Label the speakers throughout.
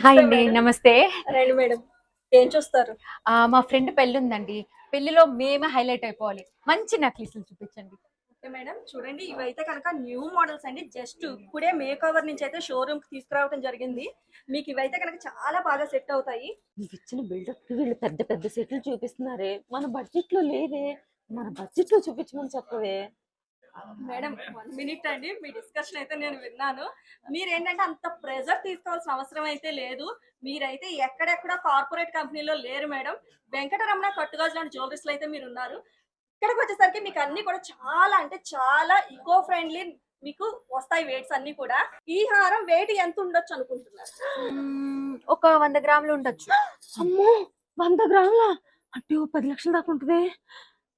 Speaker 1: Hi అండి నమస్తే.
Speaker 2: రండి మేడం. ఏం చూస్తారు?
Speaker 1: ఆ, మా ఫ్రెండ్ పెళ్ళి ఉందండి. పెళ్ళిలో మేమే హైలైట్ అయిపోవాలి. మంచి నక్లీసులు చూపించండి.
Speaker 2: Okay madam. చూడండి ఇవైతే కనుక న్యూ మోడల్స్ అండి. జస్ట్ ఇప్పుడే మేక్ ఓవర్ నుంచి అయితే షోరూమ్కి తీసుకురావడం జరిగింది. మీకు ఇవైతే కనుక చాలా బాగా సెట్ అవుతాయి.
Speaker 3: నీకు ఇచ్చిన బిల్డప్కి వీళ్ళు పెద్ద పెద్ద సెట్లు చూపిస్తున్నారే. మన బడ్జెట్లో లేదే. మన బడ్జెట్లో చూపించమని చెప్పవే.
Speaker 2: మేడం వన్ మినిట్ అండి. మీ డిస్కషన్ అయితే నేను విన్నాను. మీరు ఏంటంటే అంత ప్రెజర్ తీసుకోవాల్సిన అవసరం అయితే లేదు. మీరైతే ఎక్కడెక్కడ కార్పొరేట్ కంపెనీలో లేరు మేడం. వెంకటరమణ కట్టుగాజు లాంటి జ్యువెలరీస్లో అయితే మీరు ఉన్నారు ఇక్కడికి వచ్చేసరికి మీకు అన్ని కూడా చాలా అంటే చాలా ఈకో ఫ్రెండ్లీ మీకు వస్తాయి వెయిట్స్ అన్ని కూడా. ఈ హారం వెయిట్ ఎంత ఉండొచ్చు అనుకుంటున్నారు?
Speaker 1: ఒక వంద గ్రాములు ఉండొచ్చు.
Speaker 3: అమ్మో వంద గ్రాముల? అంటే పది లక్షల దాకా ఉంటుంది.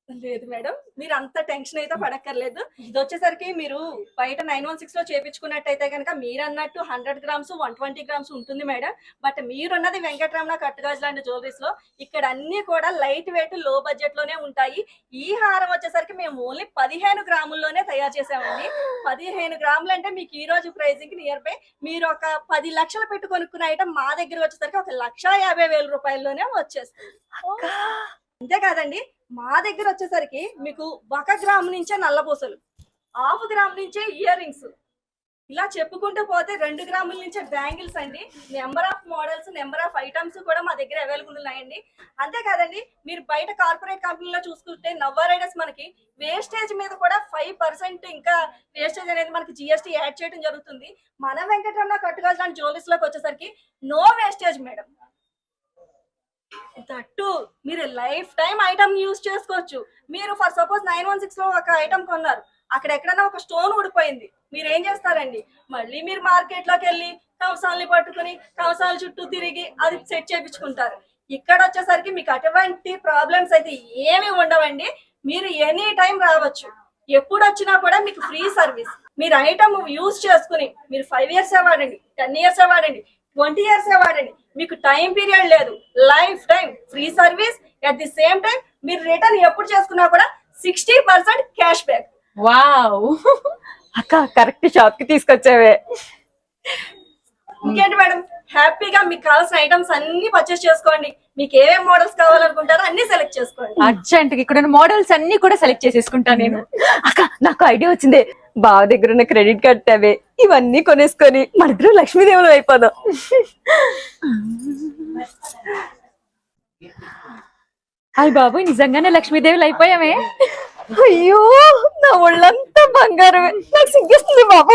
Speaker 2: లేదు మేడం. మీరు అంత టెన్షన్ అయితే పడక్కర్లేదు. ఇది వచ్చేసరికి మీరు బయట నైన్ వన్ సిక్స్లో చేపించుకున్నట్టయితే కనుక మీరు అన్నట్టు hundred grams one twenty grams ఉంటుంది మేడం. బట్ మీరున్నది వెంకటరమణ కట్టుగాజ్ లాంటి జ్యువెలరీస్లో. ఇక్కడ అన్ని కూడా లైట్ వెయిట్లో బడ్జెట్లోనే ఉంటాయి. ఈ హారం వచ్చేసరికి మేము ఓన్లీ పదిహేను గ్రాముల్లోనే తయారు చేసామండి. పదిహేను గ్రాములు అంటే మీకు ఈ రోజు ప్రైసింగ్ నియర్ బై మీరు ఒక పది లక్షలు పెట్టి కొనుక్కున్న ఐటమ్ మా దగ్గర వచ్చేసరికి ఒక లక్ష యాభై వేల రూపాయల్లోనే వచ్చేస్తుంది. అంతే కాదండి. మా దగ్గర వచ్చేసరికి మీకు ఒక గ్రామ్ నుంచే నల్లపూసలు హాఫ్ గ్రామ్ నుంచే ఇయర్ రింగ్స్. ఇలా చెప్పుకుంటూ పోతే రెండు గ్రాముల నుంచే బ్యాంగిల్స్ అండి. Number of models number of items కూడా మా దగ్గర అవైలబుల్ ఉన్నాయండి. అంతేకాదండి మీరు బయట కార్పొరేట్ కంపెనీలో చూసుకుంటే నవ్వా రైడర్స్ మనకి వేస్టేజ్ మీద కూడా ఫైవ్ పర్సెంట్ ఇంకా వేస్టేజ్ అనేది మనకి జిఎస్టీ యాడ్ చేయడం జరుగుతుంది. మన వెంకటరమణ కట్టుకోవాల్సిన జ్యువెలరీస్లోకి వచ్చేసరికి నో వేస్టేజ్ మేడం. దట్టు మీరు లైఫ్ టైం ఐటమ్ యూస్ చేసుకోవచ్చు. మీరు ఫర్ సపోజ్ నైన్ వన్ సిక్స్లో ఒక ఐటమ్ కొన్నారు. అక్కడ ఎక్కడైనా ఒక స్టోన్ ఊడిపోయింది. మీరు ఏం చేస్తారండి? మళ్ళీ మీరు మార్కెట్లోకి వెళ్ళి కంసాలని పట్టుకుని కంసాల చుట్టూ తిరిగి అది సెట్ చేయించుకుంటారు ఇక్కడ వచ్చేసరికి మీకు అటువంటి ప్రాబ్లమ్స్ అయితే ఏమి ఉండవండి. మీరు ఎనీ టైం రావచ్చు. ఎప్పుడు వచ్చినా కూడా మీకు ఫ్రీ సర్వీస్. మీరు ఐటమ్ యూస్ చేసుకుని మీరు ఫైవ్ ఇయర్స్ వాడండి టెన్ ఇయర్స్ వాడండి ట్వంటీ ఇయర్స్ వాడండి. మీకు టైం పీరియడ్ లేదు. Life time. Free service. At the same time మీరు రిటర్న్ ఎప్పుడు చేసుకున్నా కూడా sixty percent cash back.
Speaker 3: Wow. అక్క కరెక్ట్ షాప్కి తీసుకొచ్చావే.
Speaker 2: ఇంకేంటి మేడం? హ్యాపీగా మీకు కావాల్సిన ఐటమ్స్ అన్ని పర్చేస్ చేసుకోండి. మీకు ఏమేం మోడల్స్ కావాలనుకుంటారో అన్ని చేసుకోండి.
Speaker 1: అర్జెంట్ ఇక్కడ మోడల్స్ అన్ని కూడా సెలెక్ట్ చేసేసుకుంటా నేను.
Speaker 3: అక్క నాకు ఐడియా వచ్చింది. బావ దగ్గర ఉన్న క్రెడిట్ కార్డ్ తేవే ఇవన్నీ కొనేసుకొని మన లక్ష్మీదేవులు అయిపోదాం.
Speaker 1: హాయ్ బాబు నిజంగానే లక్ష్మీదేవులు అయిపోయామే?
Speaker 3: అయ్యో నా ఒళ్ళంతా బంగారమే. నాకు సిగ్గేస్తుంది బాబు.